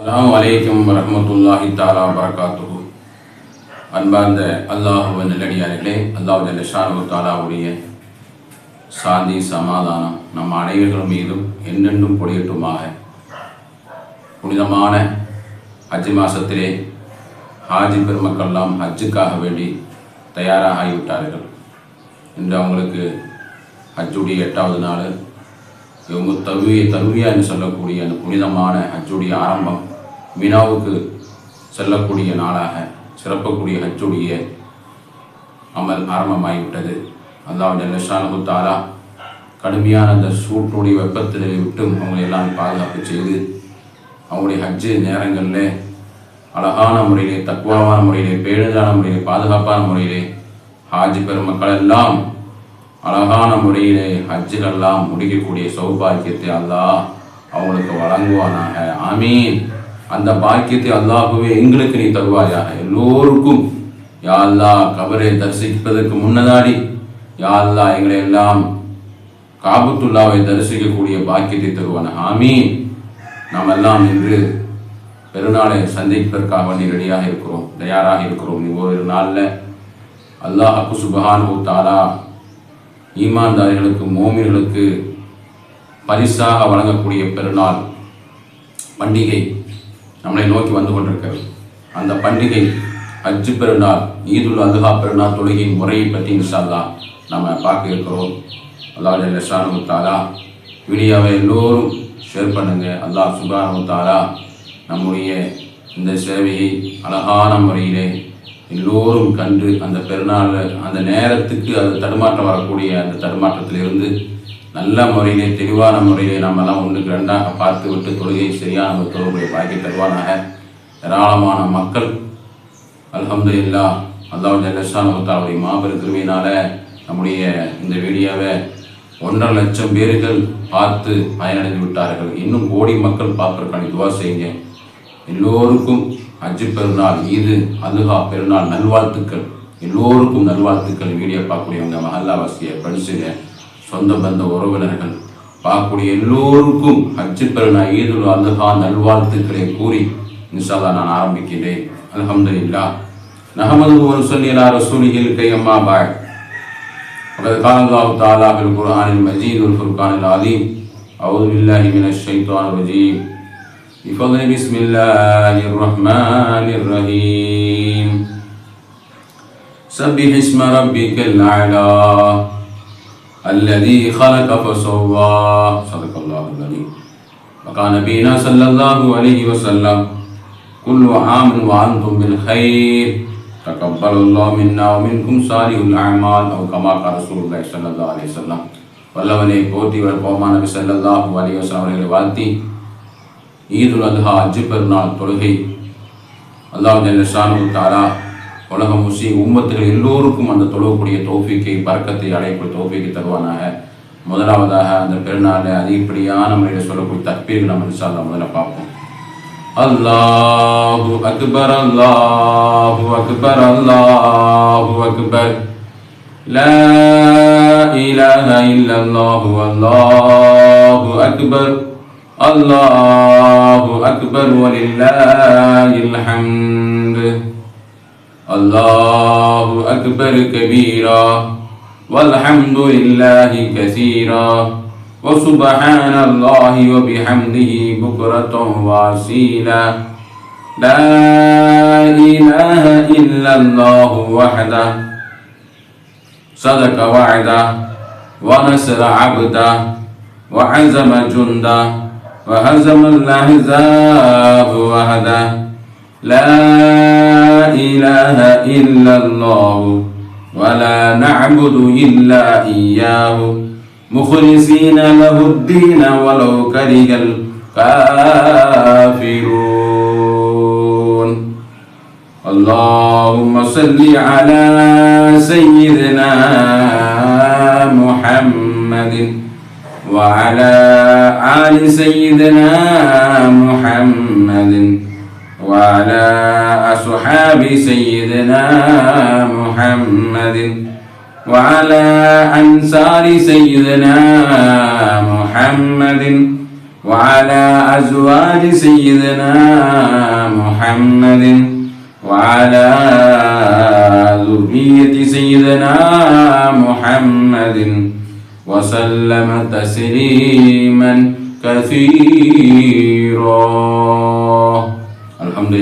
அலாம் வலைக்கம் வரமத்துல்லாஹி தாலா வரகாத்துஹு அன்பார்ந்த அல்லாஹுவ நல்லடியார்களே அல்லாஹ் லஷானு தாலாவுடைய சாந்தி சமாதானம் நம் அனைவர்கள் மீதும் என்னென்றும் பொழியட்டுமாக. புனிதமான ஹஜ் மாசத்திலே ஹாஜி பெருமக்கள்லாம் ஹஜ்ஜுக்காக வேண்டி தயாராக ஆகிவிட்டார்கள் இன்று அவங்களுக்கு ஹஜ்ஜுடைய எட்டாவது நாள். இவங்க தவிய தருவியா என்று சொல்லக்கூடிய அந்த புனிதமான ஹஜ்ஜுடைய ஆரம்பம் மினாவுக்கு செல்லக்கூடிய நாளாக சிறப்பக்கூடிய ஹஜ்ஜுடைய அமல் ஆரம்பமாகிவிட்டது. அல்லாஹ் ஜல்லஷானு தாரா கடுமையான அந்த சூட்டுடைய வெப்பத்திலே விட்டும் அவங்களை எல்லாம் பாதுகாப்பு செய்து அவங்களுடைய ஹஜ்ஜு நேரங்களில் அழகான முறையிலே தக்குவாவான முறையிலே பேணுதலான முறையிலே பாதுகாப்பான முறையிலே ஹாஜி பெருமக்கள் எல்லாம் அழகான முறையிலே ஹஜ்ஜுகள்லாம் முடிக்கக்கூடிய சௌபாக்கியத்தை அல்லாஹ் அவங்களுக்கு வழங்குவானாக. ஆமீன். அந்த பாக்கியத்தை அல்லாஹுவே எங்களுக்கு நீ தருவாயா எல்லோருக்கும் யா அல்லாஹ் கபரை தரிசிப்பதற்கு முன்னதாடி யா அல்லாஹ் எங்களை எல்லாம் காபத்துல்லாவை தரிசிக்கக்கூடிய பாக்கியத்தை தருவான ஆமீன். நாம் எல்லாம் இன்று பெருநாளை சந்திப்பதற்காக வேண்டி ரெடியாக இருக்கிறோம் தயாராக இருக்கிறோம். ஒரு நாளில் அல்லாஹ் அப்பு சுபஹானு தாலா ஈமான்தாரிகளுக்கு மோமின்களுக்கு பரிசாக வழங்கக்கூடிய பெருநாள் பண்டிகை நம்மளை நோக்கி வந்து கொண்டிருக்கிறது அந்த பண்டிகை அஜு பெருநாள் ஈதுல் அதுஹா பெருநாள் தொழுகையின் முறையை பற்றி இன்ஷால்லா நம்ம பார்க்க இருக்கிறோம். அல்லாஹ் லஷானு தாலா வீடியோவை எல்லோரும் ஷேர் பண்ணுங்கள் அல்லாஹ் சுபானு தாலா நம்முடைய இந்த சேவையை அழகான முறையிலே எல்லோரும் கண்டு அந்த பெருநாள் அந்த நேரத்துக்கு அது தடுமாற்றம் வரக்கூடிய அந்த தடுமாற்றத்திலிருந்து நல்ல முறையிலே தெளிவான முறையிலே நம்மெல்லாம் ஒன்றுக்கு ரெண்டாக பார்த்து விட்டு தொழுகை சரியான ஒரு தொழுகையை பாக்கி தருவானாக. ஏராளமான மக்கள் அலமது இல்லா அல்லாஹ் ஜல்லஷானுடைய மாபெரும் திருமையினால நம்முடைய இந்த வீடியோவை ஒன்றரை லட்சம் பேர்கள் பார்த்து பயனடைந்து விட்டார்கள். இன்னும் கோடி மக்கள் பார்ப்பதற்கான துவா செய்யுங்க. எல்லோருக்கும் அஜி பெருநாள் ஈது அதுகா பெருநாள் நல்வாழ்த்துக்கள். எல்லோருக்கும் நல்வாழ்த்துக்கள். வீடியோ பார்க்கக்கூடியவங்க மஹல்லாவாசிய படிச்சுங்க. சொந்த பந்த உறவினர்கள் பார்க்கக்கூடிய எல்லோருக்கும் ஹஜ்ஜு பெருநாள் ஈதுல் அதுகா நல்வாழ்த்துக்களை கூறி இன்ஷால்லா நான் ஆரம்பிக்கிறேன் அல்ஹம்துலில்லா நஹமது ஒரு சொல்லிலா ரசூலிகள் கையம்மா பாய் وقد قال الله تعالى في القرآن المجيد والفرقان العظيم أعوذ بالله من الشيطان الرجيم بفضل بسم الله الرحمن الرحيم سبح اسم ربك الأعلى الذي خلق فسوى صدق الله العظيم وقال نبينا صلى الله عليه وسلم كل عام وأنتم بالخير تقبل الله منا ومنكم صالح الأعمال أو كما قال رسول الله صلى الله عليه وسلم வல்லவனை போற்றி வரப்போமா நபி ஸல்லல்லாஹு அலைஹி வஸல்லம் அவர்களை வாழ்த்தி ஈதுல் அத்ஹா அஜ்ஜு பெருநாள் தொழுகை அல்லாஹ் ஜல்லஷானு தாலா உலக முஸ்லீம் உம்மத்துகள் எல்லோருக்கும் அந்த தொழுகக்கூடிய தௌஃபீக்கை பறக்கத்தை அடையக்கூடிய தௌஃபீக்கை தருவானாக முதலாவதாக அந்த பெருநாளை அதிகப்படியான முறையில் சொல்லக்கூடிய தற்பீர்கள் நம்ம இன்ஷால்லா முதல்ல பார்ப்போம் அல்லாஹு அக்பர் அல்லாஹு அக்பர் அல்லாஹு அக்பர் لا إله إلا الله والله أكبر الله أكبر ولله الحمد الله أكبر كبيرا والحمد لله كثيرا وسبحان الله وبحمده بكرة واسيلا لا إله إلا الله وحده صدق وعده ونصر عبده وعزم جنده وهزم الأحزاب وحده لا إله إلا الله ولا نعبد إلا إياه. مخلصين له الدين ولو كره الكافرون. اللهم صل على سيدنا محمد وعلى آل سيدنا محمد. وعلى أصحاب سيدنا محمد وعلى أنصار سيدنا محمد وعلى أزواج سيدنا محمد وعلى ذرية سيدنا محمد وسلم تسليما كثيرا. அலமது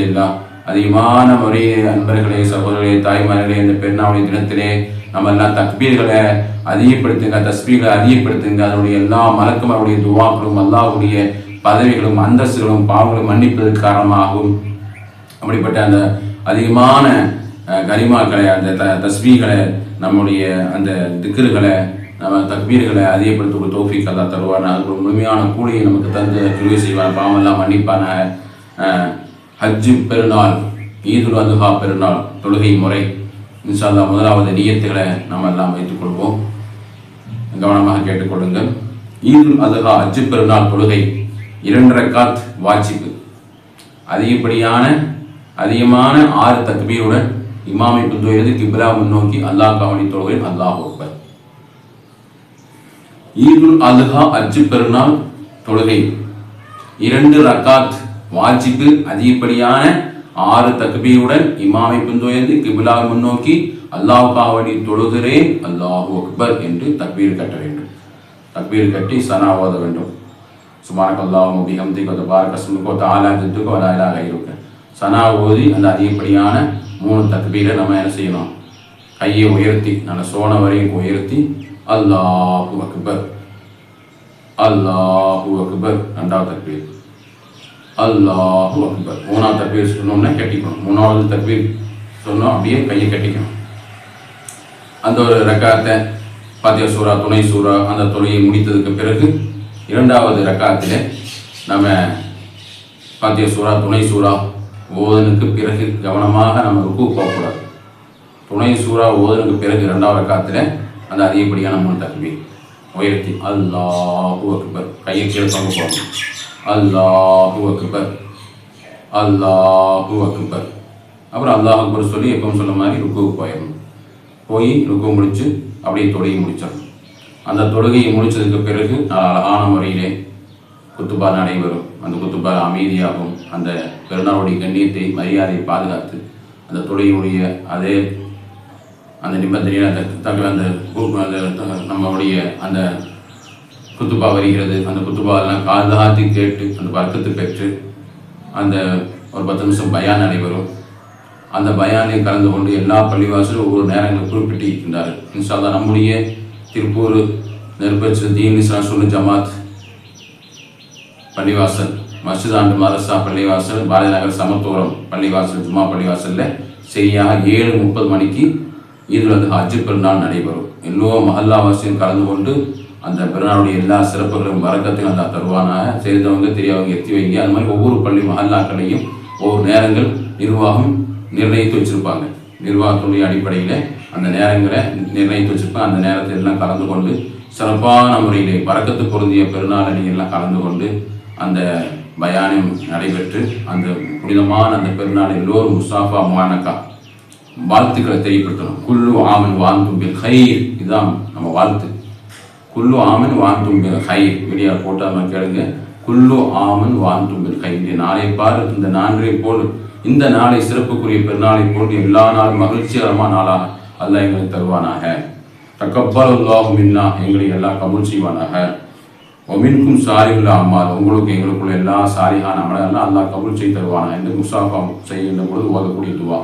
அதிகமான முறையே அன்பர்களே சகோதரர்களே தாய்மார்களே இந்த பெருநாவுடைய தினத்திலே நம்ம எல்லாம் தக்பீர்களை அதிகப்படுத்துங்க தஸ்பீகளை அதிகப்படுத்துங்க. அதனுடைய எல்லா மலக்கும் துவாக்களும் அல்லாவுடைய பதவிகளும் அந்தஸ்துகளும் பாவங்களும் மன்னிப்பதற்கு காரணமாகும். அப்படிப்பட்ட அந்த அதிகமான கரிமாக்களை அந்த த தஸ்பீகளை நம்முடைய அந்த திக்கர்களை நம்ம தக்பீர்களை அதிகப்படுத்த ஒரு தோஃபிக் அல்லா தருவானா அதுக்கு ஒரு முழுமையான கூலியை நமக்கு தந்து கிருவி செய்வான் பாவமெல்லாம் மன்னிப்பான ஹஜ்ஜு பெருநாள் ஈதுல் அதுஹா பெருநாள் தொழுகை முறை. இன்ஷால்லா முதலாவது நியத்துகளை நம்ம எல்லாம் வைத்துக் கொள்வோம் கவனமாக கேட்டுக்கொள்ளுங்கள். ஈதுல் அதுஹா ஹஜ்ஜு பெருநாள் தொழுகை இரண்டு காத் வாட்சிப்பு அதிகப்படியான அதிகமான ஆறு தக்பீருடன் இமாமை புத்துவது கிப்ரா முன்னோக்கி அல்லாஹ் கவனி தொழுகை அல்லாஹ் ஒப்பர் ஈதுல் அதுஹா அஜ்ஜு பெருநாள் தொழுகை இரண்டு ரக்காத் வாஜிப்பு அதிகப்படியான ஆறு தக்பீருடன் இமாமை பின்தொயர்ந்து கிபிலா முன்னோக்கி அல்லாஹ் வேண்டி தொழுகிறேன் அல்லாஹு அக்பர் என்று தக்பீர் கட்ட வேண்டும். தக்பீர் கட்டி சனா ஓத வேண்டும். சுமானக்கு அல்லாஹும் பிஹம்தி கொத்த பாரக சுமுக்கோ தாலா ஜித்துக்கோ வலாயிலா கைருக்க சனா ஓதி அந்த அதிகப்படியான மூணு தக்பீரை நம்ம என்ன செய்யணும் கையை உயர்த்தி நல்ல சோன வரையும் உயர்த்தி அல்லாஹு அக்பர் அல்லாஹு அக்பர் ரெண்டாவது தக்பீர். அல்லாஹு அக்பர். மூணாவது தக்பீர் சொன்னோம்னா கட்டிக்கணும். மூணாவது தக்பீர் சொன்னோம் அப்படியே கையை கட்டிக்கணும். அந்த ஒரு ரக்காத்தை பாத்திய சூறா துணை சூறா அந்த துணையை முடித்ததுக்கு பிறகு இரண்டாவது ரக்காத்தில் நம்ம பாத்திய சூறா துணை சூறா ஓதனுக்கு பிறகு கவனமாக நம்ம ருக்கு போகக்கூடாது. துணை சூறா ஓதனுக்கு பிறகு இரண்டாவது ரக்காத்தில் அந்த அதிகப்படியான மூணு தக்பீர். உயர்த்தி அல்லாஹு அக்பர். கையை கீழே தொங்க போகணும் அல்லாஹூ அக்பர். அல்லாஹூ அக்பர். அப்புறம் அல்லாஹ் அக்பர் சொல்லி எப்பவும் சொன்ன மாதிரி ருக்குவுக்கு போயிடணும். போய் ருக்கு முடிச்சு அப்படியே தொழுகை முடிச்சிடணும். அந்த தொழுகையை முடிச்சதுக்கு பிறகு அழகான முறையிலே குத்துபா நடைபெறும். அந்த குத்துபா அமைதியாகும். அந்த பெருநாளுடைய கண்ணியத்தை மரியாதையை பாதுகாத்து அந்த தொழுகையுடைய அதே அந்த நிபந்தனையில் அந்த தக அந்த நம்மளுடைய அந்த குத்துபா வருகிறது. அந்த குத்துபாவெல்லாம் காதாத்தி கேட்டு அந்த வர்க்கத்தை பெற்று அந்த ஒரு பத்து நிமிஷம் பயான் நடைபெறும். அந்த பயானில் கலந்து கொண்டு எல்லா பள்ளிவாசலும் ஒவ்வொரு நேரங்களில் குறிப்பிட்டு இருக்கின்றார்கள். இன்ஷால்லா நம்முடைய திருப்பூர் நெருப்பச்சு தீன் இஸ்லாம் ஜமாத் பள்ளிவாசல் மஸ்ஜித் ஆண்டு மதரசா பள்ளிவாசல் பாரதிநகர் சமத்துவரம் பள்ளிவாசல் ஜுமா பள்ளிவாசலில் சரியாக ஏழு முப்பது மணிக்கு இதில் வந்து ஹஜ்ஜு பெருநாள் நடைபெறும். எல்லோ மஹல்லாவாசியும் கலந்து கொண்டு அந்த பெருநாளுடைய எல்லா சிறப்புகளும் வரக்கத்தையும் அந்த தருவானாக தெரிந்தவங்க தெரியாதவங்க எத்தி வைங்க. அது மாதிரி ஒவ்வொரு பள்ளி மகல்லாக்களையும் ஒவ்வொரு நேரங்கள் நிர்வாகம் நிர்ணயித்து வச்சிருப்பாங்க. நிர்வாகத்துடைய அடிப்படையில் அந்த நேரங்களை நிர்ணயித்து வச்சுருப்பாங்க. அந்த நேரத்தை எல்லாம் கலந்து கொண்டு சிறப்பான முறையிலே வரக்கத்து பொருந்திய பெருநாள் கலந்து கொண்டு அந்த பயானம் நடைபெற்று அந்த புனிதமான அந்த பெருநாள் எல்லோரும் முசாஃபா மானக்கா வாழ்த்துக்களை தெரியப்படுத்தணும். குல்லு ஆமன் வாழ்ந்தும் பில் ஹைர் இதுதான் நம்ம வாழ்த்து. குல்லு ஆமன் வாந்தும் ஹை ஹைர் வீடியோ போட்டு கேளுங்க. குல்லு ஆமன் வாழ்த்தும் ஹை நாளை பார். இந்த நான்கை போல் இந்த நாளை சிறப்புக்குரிய பெருநாளை போன்று எல்லா நாளும் மகிழ்ச்சிகரமான நாளாக அல்லாஹ் எங்களுக்கு தருவானாக. தக்கப்பல் அல்லாஹு மின்னா. எங்களை எல்லாம் கபூல் செய்வானாக. ஒமின்கும் சாரி உள்ள அம்மாள். உங்களுக்கு எங்களுக்குள்ள எல்லா சாரிகான அமலெல்லாம் அல்லாஹ் கபூல் செய்து தருவானா என்று முசாஃபா செய்கின்ற பொழுது ஓதக்கூடிய துவா.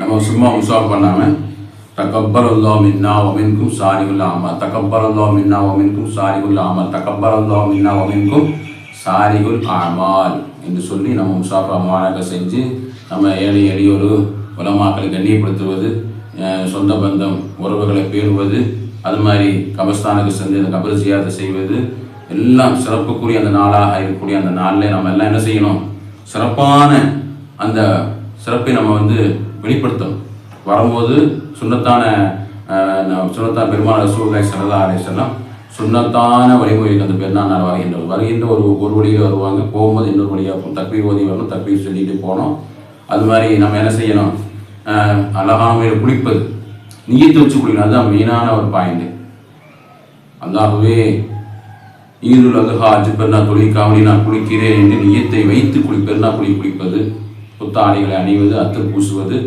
நம்ம சும்மா முசாஃப் பண்ணாமல் تكبر الله மின்னா ومنكم சாரிகுல் அமல் تكبر الله மின்னா ومنكم சாரிகுல் அமல் تكبر الله منا ومنكم சாரிகுல் அமால் என்று சொல்லி நம்ம முசாஃபா மாணக்க செஞ்சு நம்ம ஏழை எளியோரு உலமாக்களை கண்ணியப்படுத்துவது சொந்த பந்தம் உறவுகளை பேணுவது அது மாதிரி கபஸ்தானுக்கு சென்று அந்த கபர் ஜியாதை செய்வது எல்லாம் சிறப்புக்குரிய அந்த நாளாக இருக்கக்கூடிய அந்த நாளில் நம்ம எல்லாம் என்ன செய்யணும் சிறப்பான அந்த சிறப்பை நம்ம வந்து வெளிப்படுத்தணும் வரும்போது சுண்ணத்தான சுண்ணத்தான சுண்ணத்தான் பெருமான ரசூல்லாய் சரதா அலேசல்லாம் சுண்ணத்தான வழிமுறைக்கு அந்த பெருநாள் வருகின்றது வருகின்ற ஒரு ஒரு வழியில் வருவாங்க. போகும்போது இன்னொரு வழியாக இருக்கும் தக்பீர் ஓதி வரணும் தக்பீர் சொல்லிட்டு போனோம் அது மாதிரி நம்ம என்ன செய்யணும்? அஹ், அழகான முறையில் குளிப்பது. நீயத்து வச்சு குளிக்கணும். அதுதான் மெயினான ஒரு பாயிண்ட் அல்லாஹ்வே ஈதுல் அதுஹா அஜு பெருநா தொழிற்காவலி நான் குளிக்கிறேன் என்று நீயத்தை வைத்து குளி பெருநா குளி குளிப்பது. புத்தாடைகளை அணிவது அத்து பூசுவது.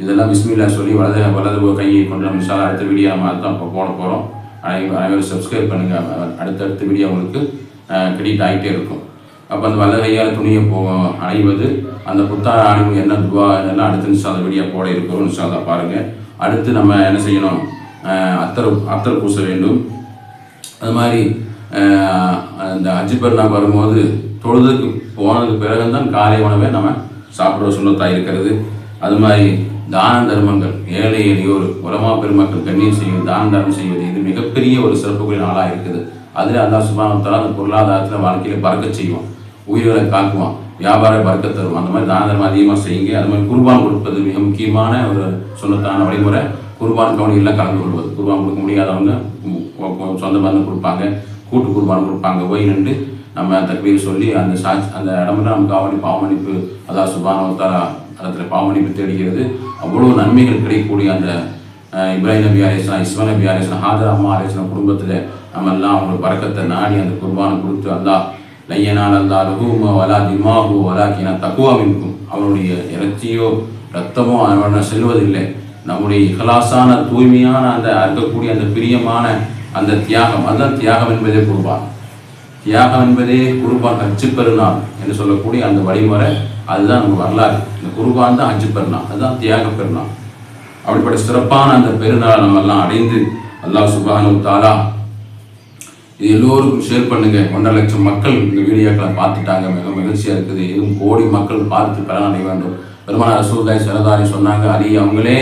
இதெல்லாம் பிஸ்மில்லா சொல்லி வலது வலது கையை கொண்டு நம்ம இன்ஷா அடுத்த வீடியோ நம்ம தான் இப்போ போட போகிறோம் அனைவரும் சப்ஸ்கிரைப் பண்ணுங்கள் அடுத்தடுத்த வீடியோ உங்களுக்கு கிரெடிட் ஆகிட்டே இருக்கும். அப்போ அந்த வலது கையால் துணியை போ அணைவது. அந்த புத்தா அணிவு என்ன துவா இதெல்லாம் அடுத்த நிமிஷம் அந்த வீடியோ போட இருக்கிறோம். நிமிஷம் பாருங்கள் அடுத்து நம்ம என்ன செய்யணும்? அத்தர் அத்தர் பூச வேண்டும். அது மாதிரி இந்த அந்த வரும்போது தொழுதுக்கு போனதுக்கு பிறகுதான் காலை உணவை நம்ம சாப்பிட சுண்ணத்தாக இருக்கிறது. அது மாதிரி தான தர்மங்கள். ஏழை எளியோர் உலமா பெருமக்கள் கண்ணியம் செய்வது தான தர்மம் செய்வது இது மிகப்பெரிய ஒரு சிறப்புக்குரிய நாளாக இருக்குது. அதில் அந்த சுபானத்தால் அந்த பொருளாதாரத்தில் வாழ்க்கையில் பறக்க செய்வோம் உயிர்களை காக்குவான். வியாபார பறக்க தரும் அந்த மாதிரி தான தர்மம் அதிகமாக செய்யுங்க. அது மாதிரி குர்பான் கொடுப்பது மிக முக்கியமான ஒரு சொன்னத்தான வழிமுறை. குர்பான் கவனிகளில் கலந்து கொள்வது. குர்பான் கொடுக்க முடியாதவங்க சொந்த பந்தம் கொடுப்பாங்க. கூட்டு குர்பான் கொடுப்பாங்க. போய் நின்று நம்ம தக்பீர் சொல்லி அந்த சாட்சி அந்த இடமெல்லாம் நமக்கு அவனி பாவமன்னிப்பு அதான் சுபானவத்தாரா தளத்தில் பாவனிப்பு தேடுகிறது அவ்வளோ நன்மைகள் கிடைக்கக்கூடிய அந்த இப்ராஹிம் நபி அலிஸ்லாம் இஸ்மா நபி அலிஸ்லாம் ஹாஜர் அம்மா அலிஸ்லாம் குடும்பத்தில் நம்ம எல்லாம் அவங்களுக்கு பறக்கத்தை நாடி அந்த குர்பானை கொடுத்து அல்லா லையனால் அல்லா ரகுமோ வலா திமாகோ வலாக்கினா தக்குவா இருக்கும் அவனுடைய இறைச்சியோ ரத்தமோ அவனை செல்வதில்லை. நம்முடைய இகலாசான தூய்மையான அந்த அறுக்கக்கூடிய அந்த பிரியமான அந்த தியாகம் அதுதான் தியாகம் என்பதே குர்பான். தியாகம் என்பதே குர்பான் கச்சு பெருநாள் என்று சொல்லக்கூடிய அந்த வழிமுறை அதுதான் நம்ம வரலாறு. இந்த குருபான் தான் அஞ்சு பெருநாள் அதுதான் தியாக பெருநாள் அப்படிப்பட்ட சிறப்பான அந்த பெருநாளை நம்ம எல்லாம் அடைந்து அல்லாஹ் சுபானு தாலா இது எல்லோருக்கும் ஷேர் பண்ணுங்க. ஒன்றரை லட்சம் மக்கள் இந்த வீடியோக்களை பார்த்துட்டாங்க. மிக மகிழ்ச்சியாக இருக்குது. இதுவும் கோடி மக்கள் பார்த்து பலனடைய வேண்டும். பெருமான ரசூதாய் சரதாரி சொன்னாங்க அலி அவங்களே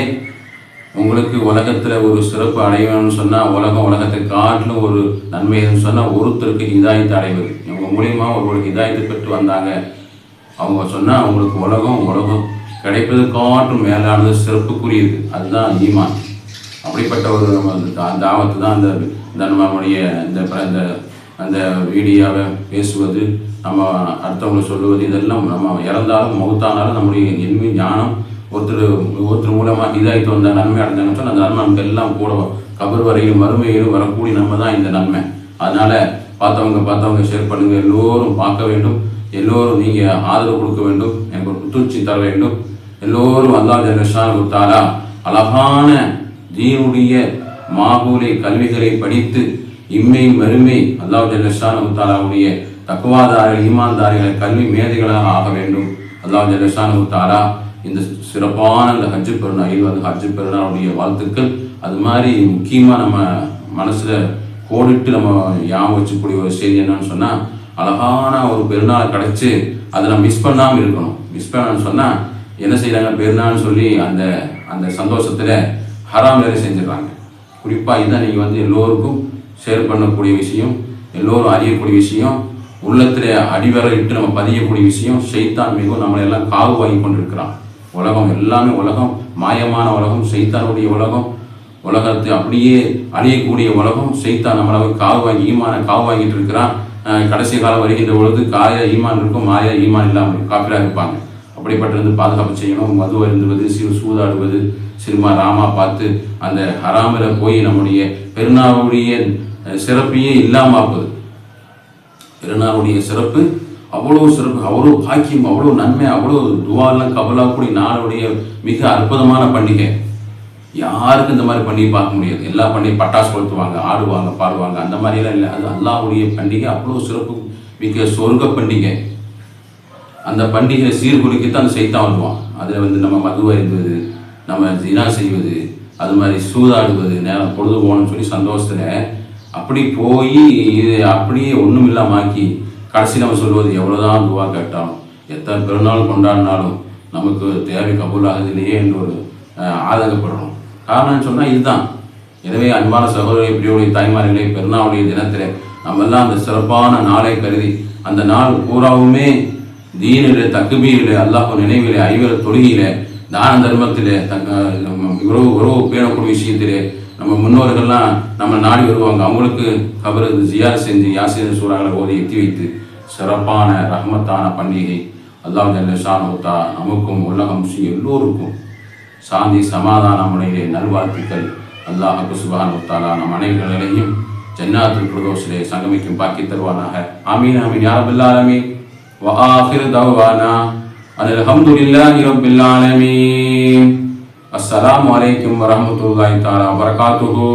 உங்களுக்கு உலகத்தில் ஒரு சிறப்பு அடையணும்னு சொன்னால் உலகம் உலகத்தை காட்டிலும் ஒரு நன்மை சொன்னால் ஒருத்தருக்கு இதாயத்தை அடைவது. இவங்க மூலியமாக ஒரு இதாயத்தை பெற்று வந்தாங்க. அவங்க சொன்னா அவங்களுக்கு உலகம் உலகம் கிடைப்பது காட்டும் மேலானது சிறப்புக்குரியது. அதுதான் ஈமான். அப்படிப்பட்ட ஒரு நம்ம அந்த ஆபத்து தான் அந்த இந்த நம்மளுடைய இந்த அந்த அந்த வீடியோவை பேசுவது நம்ம அடுத்தவங்களை சொல்லுவது இதெல்லாம் நம்ம இறந்தாலும் மௌத்தானாலும் நம்முடைய எண்மை ஞானம் ஒருத்தர் ஒருத்தர் மூலமாக இதாகிட்டு வந்த நன்மை அடைஞ்சாங்கன்னு சொன்னால் அந்த நன்மை நமக்கு எல்லாம் கூட கபர் வரையிலும் வறுமையிலும் வரக்கூடிய நம்ம தான் இந்த நன்மை. அதனால பார்த்தவங்க பார்த்தவங்க ஷேர் பண்ணுங்கள் எல்லோரும் பார்க்க வேண்டும். எல்லோரும் நீங்கள் ஆதரவு கொடுக்க வேண்டும் எனக்கு ஒரு புத்துணர்ச்சி தர வேண்டும். எல்லோரும் அல்லாஹ் ஜெனரேஷன் கொடுத்தாரா அழகான தீனுடைய மாபூலை கல்விகளை படித்து இம்மை மறுமை அல்லாஹ் ஜெனரேஷன் கொடுத்தாராவுடைய தக்குவாதாரிகள் ஈமான்தாரிகள் கல்வி மேதைகளாக ஆக வேண்டும். அல்லாஹ் ஜெனரேஷன் கொடுத்தாரா இந்த சிறப்பான இந்த ஹஜ்ஜு பெருநாள் இருபது ஹஜ்ஜு பெருநாளுடைய வாழ்த்துக்கள். அது மாதிரி முக்கியமாக நம்ம மனசில் கோடிட்டு நம்ம ஞாபகம் வச்சுக்கூடிய ஒரு செய்தி என்னன்னு சொன்னால் அழகான ஒரு பெருநாளை கிடச்சி அதை நம்ம மிஸ் பண்ணாமல் இருக்கணும். மிஸ் பண்ணான்னு சொன்னால் என்ன செய்கிறாங்க பெருநாள்னு சொல்லி அந்த அந்த சந்தோஷத்தில் ஹராம் வேலை செஞ்சிடறாங்க. குறிப்பாக இதான் நீங்கள் வந்து எல்லோருக்கும் ஷேர் பண்ணக்கூடிய விஷயம் எல்லோரும் அறியக்கூடிய விஷயம் உள்ளத்தில் அடிவரை இட்டு நம்ம பதியக்கூடிய விஷயம் செய்தான் மிகவும் நம்மளை எல்லாம் காவு வாங்கி கொண்டிருக்கிறான். உலகம் எல்லாமே உலகம் மாயமான உலகம் செய்தானுடைய உலகம் உலகத்தை அப்படியே அழியக்கூடிய உலகம் செய்தான் நம்மளை காவு வாங்கி ஈமான காவு வாங்கிட்டு இருக்கிறான். கடைசி காலம் வருகின்ற பொழுது காய ஈமான் இருக்கும் மாயா ஈமான் இல்லாமல் காப்பிராக இருப்பாங்க. அப்படிப்பட்டிருந்து பாதுகாப்பு செய்யணும். மது அருந்துவது சிறு சூதாடுவது சினிமா ராமா பார்த்து அந்த ஹராமில் போய் நம்முடைய பெருநாளுடைய அஹ், சிறப்பையே இல்லாமாக்குது பெருநாளுடைய சிறப்பு அவ்வளோ சிறப்பு அவ்வளோ பாக்கியம் அவ்வளோ நன்மை அவ்வளோ துவாலாம் கபலாக்கூடிய நாளுடைய மிக அற்புதமான பண்டிகை. யாருக்கும் இந்த மாதிரி பண்ணி பார்க்க முடியாது. எல்லா பண்டிகை பட்டாசு கொளுத்துவாங்க ஆடுவாங்க பாடுவாங்க. அந்த மாதிரிலாம் இல்லை. அது அல்லாவுடைய பண்டிகை. அவ்வளோ சிறப்பு மிக்க சொர்க்க பண்டிகை. அந்த பண்டிகையை சீர்குலைக்கத்தான் அந்த செய்தான் வருவான். அதில் வந்து நம்ம மது அருந்துவது நம்ம தினா செய்வது அது மாதிரி சூதாடுவது நேரம் பொழுது போகணும்னு சொல்லி சந்தோஷத்தில் அப்படி போய் இது அப்படியே ஒன்றும் இல்லாமாக்கி கடைசி நம்ம சொல்வது எவ்வளோதான் துவா கேட்டாலும் எத்தனை பெருநாள் கொண்டாடினாலும் நமக்கு தேவை கபூல் ஆகுதில்லையே என்று ஒரு அஹ், ஆதங்கப்படுறோம். காரணம் சொன்னால் இதுதான். எனவே அன்பான சகோதரி பிரியோடைய தாய்மார்களே பெருநாளுடைய தினத்தில் நம்ம எல்லாம் அந்த சிறப்பான நாளை கருதி அந்த நாள் பூராவுமே தீனிலே தக்குபீரிலே அல்லாஹ் நினைவில் ஐவர தொழுகையிலே தான தர்மத்தில் தங்க நம்ம உறவு உறவு பேணக்கூடிய விஷயத்திலே நம்ம முன்னோர்கள்லாம் நம்ம நாடி வருவாங்க. அவங்களுக்கு கபரு ஜியார் செஞ்சு யாசின் சூறாங்களை ஓதி எத்தி வைத்து சிறப்பான ரஹமத்தான பண்டிகை. அல்லாஹ் ஜல்ல நமக்கும் உலகம் எல்லோருக்கும் சாந்தி சமாதானமுடைய நல்வாழ்த்துக்கள். அல்லாஹ் குசுபான் உத்தாலா நம் அனைவர்களையும் ஜன்னாத்துல் பிரதோஷிலே சங்கமிக்கும் பாக்கி தருவானாக. ஆமீன் ஆமீன். யா ரப்பல் ஆலமீன். வ ஆஃபிரு தவ்வானா அனில் ஹம்துலில்லாஹி ரப்பில் ஆலமீன். அஸ்ஸலாமு அலைக்கும் வரஹ்மத்துல்லாஹி தஆலா வபரகாத்துஹு.